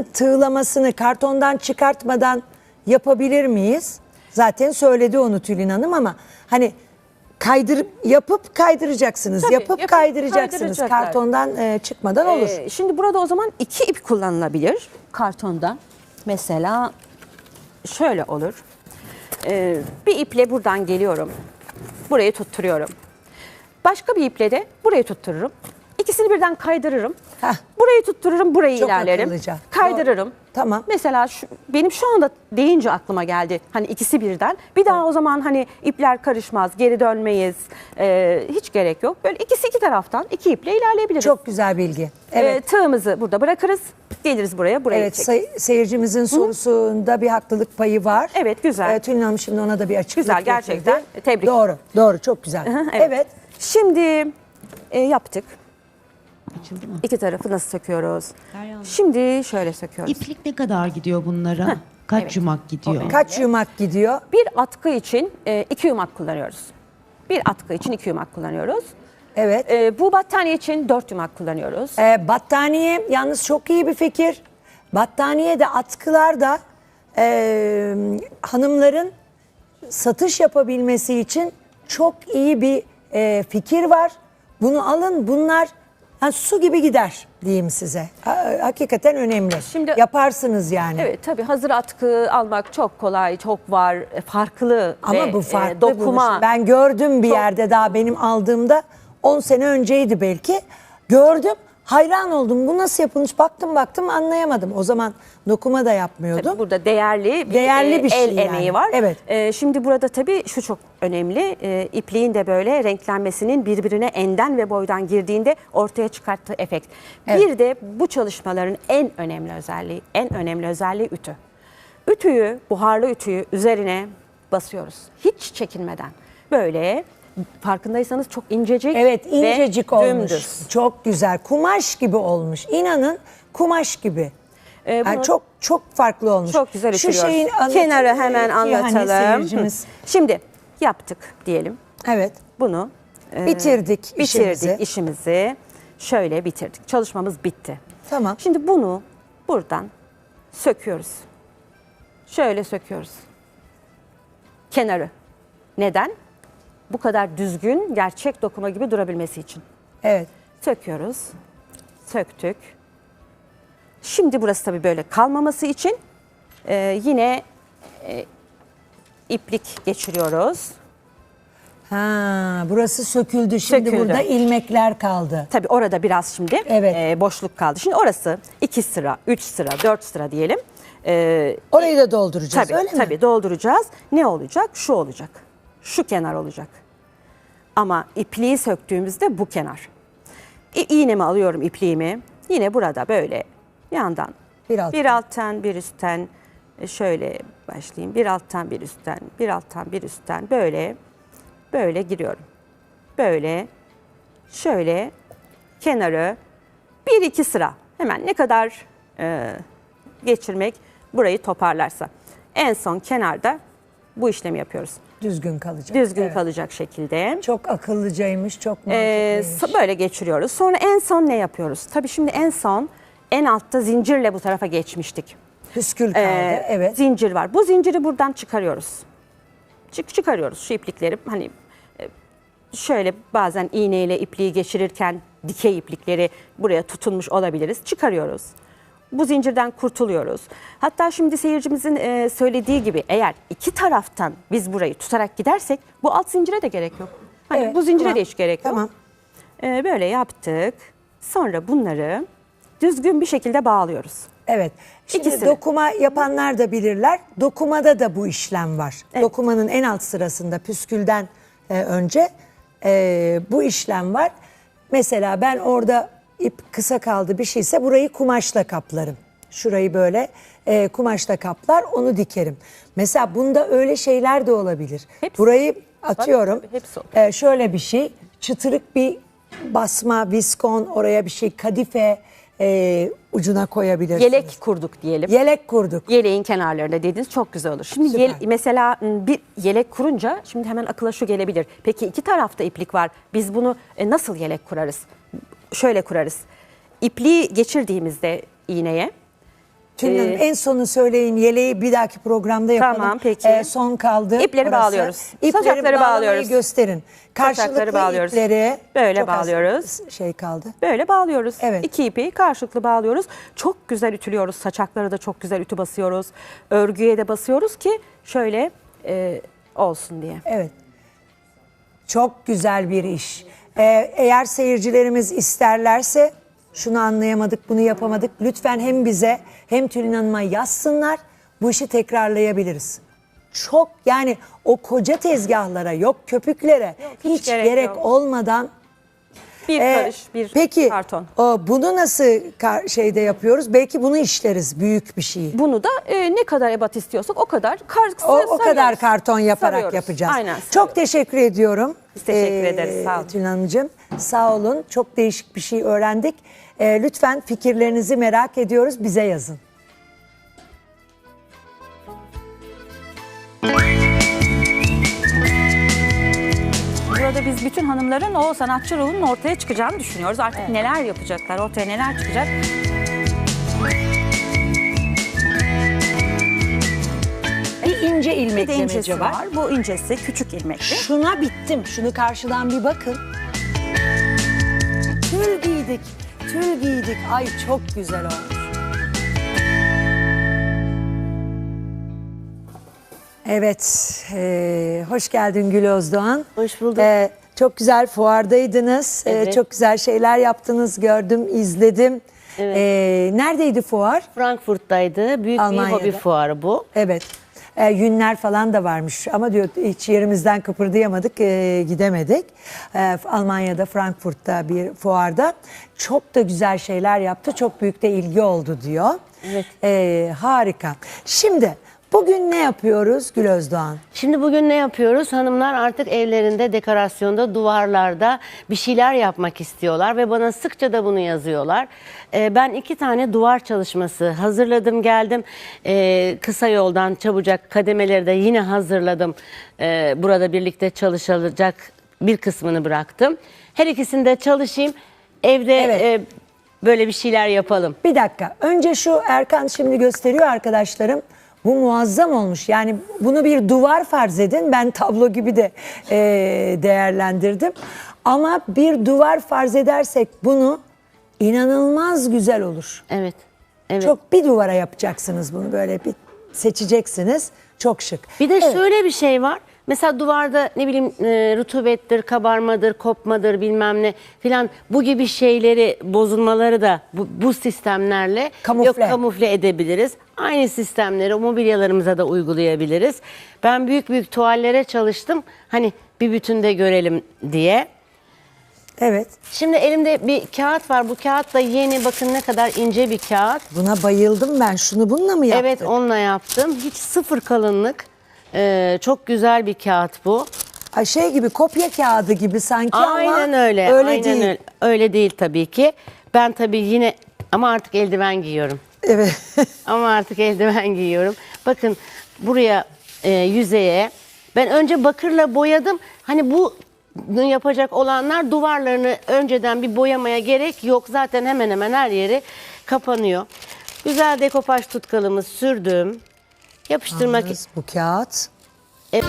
tığlamasını kartondan çıkartmadan yapabilir miyiz? Zaten söyledi onu Tülin Hanım ama hani kaydır yapıp kaydıracaksınız. Tabii, yapıp yapıp kaydıracaksınız. kaydıracaklar. Kartondan e, çıkmadan olur. Ee, şimdi burada o zaman iki ip kullanılabilir kartonda. Mesela şöyle olur. Ee, bir iple buradan geliyorum. Burayı tutturuyorum. Başka bir iple de burayı tuttururum. İkisini birden kaydırırım. Heh. Burayı tuttururum, burayı Çok ilerlerim. akıllıca. Kaydırırım. Doğru. Tamam. Mesela şu, benim şu anda deyince aklıma geldi. Hani ikisi birden. Bir daha o zaman hani ipler karışmaz, geri dönmeyiz. Ee, hiç gerek yok. Böyle ikisi iki taraftan iki iple ilerleyebiliriz. Çok güzel bilgi. Ee, Evet. tığımızı burada bırakırız. Geliriz buraya, buraya Evet, say- seyircimizin sorusunda bir haklılık payı var. Evet, güzel. Ee, Tülin Hanım şimdi ona da bir açıklık Güzel, gerçekten. getirdi. Tebrik. Doğru, doğru. Çok güzel. evet. evet. Şimdi e, yaptık. İki tarafı nasıl söküyoruz? Derya. Şimdi şöyle söküyoruz. İplik ne kadar gidiyor bunlara? Kaç evet. yumak gidiyor? Kaç yumak gidiyor? Bir atkı için e, iki yumak kullanıyoruz. Bir atkı için iki yumak kullanıyoruz. Evet. E, bu battaniye için dört yumak kullanıyoruz. Ee, battaniye yalnız çok iyi bir fikir. Battaniye de atkılar da e, hanımların satış yapabilmesi için çok iyi bir e, fikir var. Bunu alın bunlar ha, su gibi gider diyeyim size. Ha- hakikaten önemli. Şimdi- Yaparsınız yani. Evet tabii hazır atkı almak çok kolay, çok var, e, farklı Ama ve, bu e, farklı dokuma. buluş. Ben gördüm bir Çok- yerde daha benim aldığımda 10 sene önceydi belki. Gördüm. Hayran oldum. Bu nasıl yapılmış? Baktım baktım anlayamadım. O zaman dokuma da yapmıyordum. Tabii burada değerli bir, Değerli e, bir şey el yani. emeği var. Evet. E, şimdi burada tabii şu çok önemli. E, ipliğin de böyle renklenmesinin birbirine enden ve boydan girdiğinde ortaya çıkarttığı efekt. Evet. Bir de bu çalışmaların en önemli özelliği, en önemli özelliği ütü. Ütüyü, buharlı ütüyü üzerine basıyoruz. Hiç çekinmeden. Böyle farkındaysanız çok incecik Evet ve incecik olmuş. dümdüz. Çok güzel. Kumaş gibi olmuş. İnanın kumaş gibi. E, Yani bunu- çok çok farklı olmuş. Çok güzel Şu ütülüyoruz. şeyin anlatı- Kenarı hemen Ee, anlatalım. seyircimiz- Hı. Şimdi yaptık diyelim. Evet. Bunu e, Bitirdik bitirdik işimizi. işimizi. Şöyle bitirdik. Çalışmamız bitti. Tamam. Şimdi bunu buradan söküyoruz. Şöyle söküyoruz. Kenarı. Neden? Bu kadar düzgün, gerçek dokuma gibi durabilmesi için. Evet. Söküyoruz. Söktük. Şimdi burası tabii böyle kalmaması için e, yine e, iplik geçiriyoruz. Ha, burası söküldü. Şimdi Söküldü. burada ilmekler kaldı. Tabii orada biraz şimdi Evet. e, boşluk kaldı. Şimdi orası 2 sıra, 3 sıra, 4 sıra diyelim. E, Orayı da dolduracağız tabii, öyle mi? tabii dolduracağız. Ne olacak? Şu olacak. Şu kenar olacak. Ama ipliği söktüğümüzde bu kenar. İ- iğnemi alıyorum ipliğimi. Yine burada böyle yandan Bir alttan. bir alttan bir üstten e, şöyle başlayayım. Bir alttan bir üstten, bir alttan bir üstten böyle böyle giriyorum. Böyle şöyle kenarı bir iki sıra hemen ne kadar e, geçirmek burayı toparlarsa. En son kenarda bu işlemi yapıyoruz. Düzgün kalacak. Düzgün Evet. kalacak şekilde. Çok akıllıcaymış, çok Ee, mantıklıymış. so- böyle geçiriyoruz. Sonra en son ne yapıyoruz? Tabii şimdi en son en altta zincirle bu tarafa geçmiştik. Püskül kaldı. Ee, evet. Zincir var. Bu zinciri buradan çıkarıyoruz. Çık çıkarıyoruz şu iplikleri. Hani e, şöyle bazen iğneyle ipliği geçirirken dikey iplikleri buraya tutunmuş olabiliriz. Çıkarıyoruz. Bu zincirden kurtuluyoruz. Hatta şimdi seyircimizin e, söylediği gibi eğer iki taraftan biz burayı tutarak gidersek bu alt zincire de gerek yok. Hani Evet, bu zincire tamam. de hiç gerek yok. Tamam. Ee, böyle yaptık. Sonra bunları düzgün bir şekilde bağlıyoruz. Evet. Şimdi İkisini. dokuma yapanlar da bilirler. Dokumada da bu işlem var. Dokumanın en alt sırasında püskülden e, önce e, bu işlem var. Mesela ben orada ip kısa kaldı bir şeyse burayı kumaşla kaplarım. Şurayı böyle e, kumaşla kaplar onu dikerim. Mesela bunda öyle şeyler de olabilir. Hepsi. Burayı atıyorum. tabii, hepsi olur. e, şöyle bir şey çıtırık bir basma, viskon oraya bir şey kadife e, ucuna koyabilirsiniz. Yelek kurduk diyelim. Yelek kurduk. Yeleğin kenarlarında dediğiniz çok güzel olur. Şimdi Süper. yel- mesela m, bir yelek kurunca şimdi hemen akıla şu gelebilir. Peki iki tarafta iplik var. Biz bunu e, nasıl yelek kurarız? Şöyle kurarız. İpliği geçirdiğimizde iğneye Tülin Hanım, Ee, en sonu söyleyin. Yeleği bir dahaki programda yapalım. Tamam, peki. Ee, son kaldı. İpleri orası. bağlıyoruz. İpleri Saçakları bağlıyoruz. gösterin. Karşılıklı bağlıyoruz. ipleri. Böyle çok bağlıyoruz. Şey kaldı. Böyle bağlıyoruz. Evet. İki ipi karşılıklı bağlıyoruz. Çok güzel ütülüyoruz. Saçakları da çok güzel ütü basıyoruz. Örgüye de basıyoruz ki şöyle e, olsun diye. Evet. Çok güzel bir iş. Ee, eğer seyircilerimiz isterlerse şunu anlayamadık, bunu yapamadık. Lütfen hem bize hem Tülin Hanım'a yazsınlar. Bu işi tekrarlayabiliriz. Çok yani o koca tezgahlara yok köpüklere hiç, hiç gerek gerek, olmadan Bir Ee, karış, bir peki, karton. o, bunu nasıl kar- şeyde yapıyoruz? Belki bunu işleriz büyük bir şeyi. Bunu da e, ne kadar ebat istiyorsak o kadar kar, O, o sarıyoruz. kadar karton yaparak Sarıyoruz. yapacağız. Aynen. Çok sarıyoruz. teşekkür ediyorum. Biz teşekkür ederiz, sağ olun. Tülin Hanımcığım. Sağ olun. Çok değişik bir şey öğrendik. Ee, lütfen fikirlerinizi merak ediyoruz. Bize yazın. Burada biz bütün hanımların o sanatçı ruhunun ortaya çıkacağını düşünüyoruz. Artık neler yapacaklar, ortaya neler çıkacak. Bir ince Bir de ilmeklemece incesi var. var. Bu incesi küçük ilmekli. Şuna bittim. Şunu karşıdan bir bakın. Tül giydik. Tül giydik. Ay çok güzel olmuş. Evet, eee, hoş geldin Gül Özdoğan. Hoş bulduk. Eee, çok güzel fuardaydınız. Eee, Evet. çok güzel şeyler yaptınız, gördüm, izledim. Evet. Eee, neredeydi fuar? Frankfurt'taydı. Büyük Almanya'da. bir hobi fuarı bu. Evet. E, yünler falan da varmış ama diyor hiç yerimizden kıpırdayamadık, e, gidemedik. E, Almanya'da, Frankfurt'ta bir fuarda çok da güzel şeyler yaptı. Çok büyük de ilgi oldu diyor. Evet. E, harika. Şimdi bugün ne yapıyoruz Gül Özdoğan? Şimdi bugün ne yapıyoruz? Hanımlar artık evlerinde, dekorasyonda, duvarlarda bir şeyler yapmak istiyorlar ve bana sıkça da bunu yazıyorlar. Ee, ben iki tane duvar çalışması hazırladım, geldim. Ee, kısa yoldan çabucak kademeleri de yine hazırladım. Ee, burada birlikte çalışılacak bir kısmını bıraktım. Her ikisinde çalışayım. Evde Evet. e, böyle bir şeyler yapalım. Bir dakika. Önce şu Erkan şimdi gösteriyor arkadaşlarım. Bu muazzam olmuş. Yani bunu bir duvar farz edin. Ben tablo gibi de e, değerlendirdim. Ama bir duvar farz edersek bunu inanılmaz güzel olur. Evet. Evet. Çok bir duvara yapacaksınız bunu böyle bir seçeceksiniz. Çok şık. Bir de Evet. şöyle bir şey var. Mesela duvarda ne bileyim e, rutubettir, kabarmadır, kopmadır bilmem ne filan bu gibi şeyleri bozulmaları da bu, bu sistemlerle Kamufle. yok kamufle edebiliriz. Aynı sistemleri mobilyalarımıza da uygulayabiliriz. Ben büyük büyük tuvallere çalıştım. Hani bir bütünde görelim diye. Evet. Şimdi elimde bir kağıt var. Bu kağıt da yeni bakın ne kadar ince bir kağıt. Buna bayıldım ben. Şunu bununla mı yaptın? Evet onunla yaptım. Hiç sıfır kalınlık. Ee, çok güzel bir kağıt bu. Ay şey gibi kopya kağıdı gibi sanki ama Aynen öyle. öyle aynen değil. Öyle. öyle değil tabii ki. Ben tabii yine ama artık eldiven giyiyorum. Evet. Ama artık eldiven giyiyorum. Bakın buraya e, yüzeye ben önce bakırla boyadım. Hani bu bunu yapacak olanlar duvarlarını önceden bir boyamaya gerek yok. Zaten hemen hemen her yeri kapanıyor. Güzel dekopaj tutkalımı sürdüm. Yapıştırmak Yalnız bu kağıt Evet.